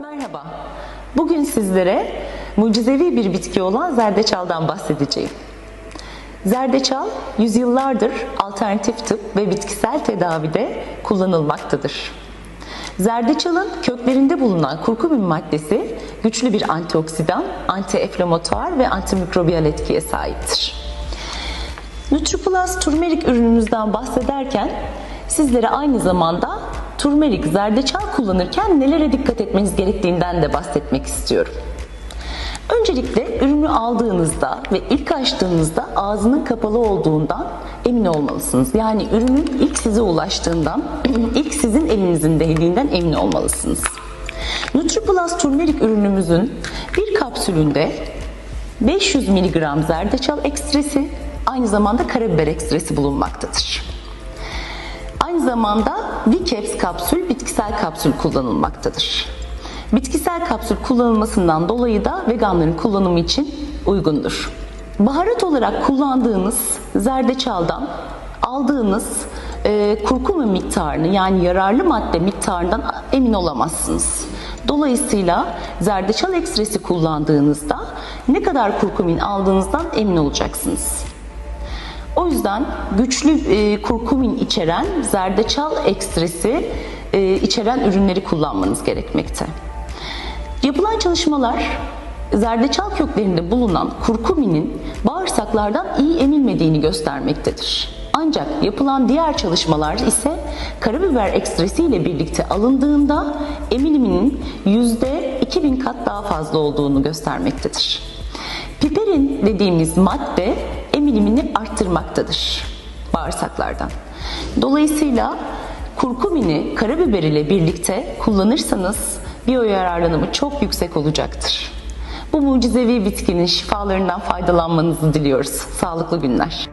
Merhaba. Bugün sizlere mucizevi bir bitki olan zerdeçaldan bahsedeceğim. Zerdeçal yüzyıllardır alternatif tıp ve bitkisel tedavide kullanılmaktadır. Zerdeçalın köklerinde bulunan kurkumin maddesi güçlü bir antioksidan, antiinflamatuar ve antimikrobiyal etkiye sahiptir. NutriPlus turmerik ürünümüzden bahsederken sizlere aynı zamanda turmerik zerdeçal kullanırken nelere dikkat etmeniz gerektiğinden de bahsetmek istiyorum. Öncelikle ürünü aldığınızda ve ilk açtığınızda ağzının kapalı olduğundan emin olmalısınız. Yani ürünün ilk size ulaştığından, ilk sizin elinizin değdiğinden emin olmalısınız. NutriPlus turmerik ürünümüzün bir kapsülünde 500 mg zerdeçal ekstresi, aynı zamanda karabiber ekstresi bulunmaktadır. Aynı zamanda Vicaps kapsül, bitkisel kapsül kullanılmaktadır. Bitkisel kapsül kullanılmasından dolayı da veganların kullanımı için uygundur. Baharat olarak kullandığınız zerdeçaldan aldığınız e, kurkuma miktarını yani yararlı madde miktarından emin olamazsınız. Dolayısıyla zerdeçal ekstresi kullandığınızda ne kadar kurkumin aldığınızdan emin olacaksınız. O yüzden güçlü e, kurkumin içeren zerdeçal ekstresi e, içeren ürünleri kullanmanız gerekmekte. Yapılan çalışmalar zerdeçal köklerinde bulunan kurkuminin bağırsaklardan iyi emilmediğini göstermektedir. Ancak yapılan diğer çalışmalar ise karabiber ekstresi ile birlikte alındığında emiliminin %2000 kat daha fazla olduğunu göstermektedir. Piperin dediğimiz madde emilimini arttırmaktadır bağırsaklardan. Dolayısıyla kurkumini karabiber ile birlikte kullanırsanız biyoyararlanımı çok yüksek olacaktır. Bu mucizevi bitkinin şifalarından faydalanmanızı diliyoruz. Sağlıklı günler.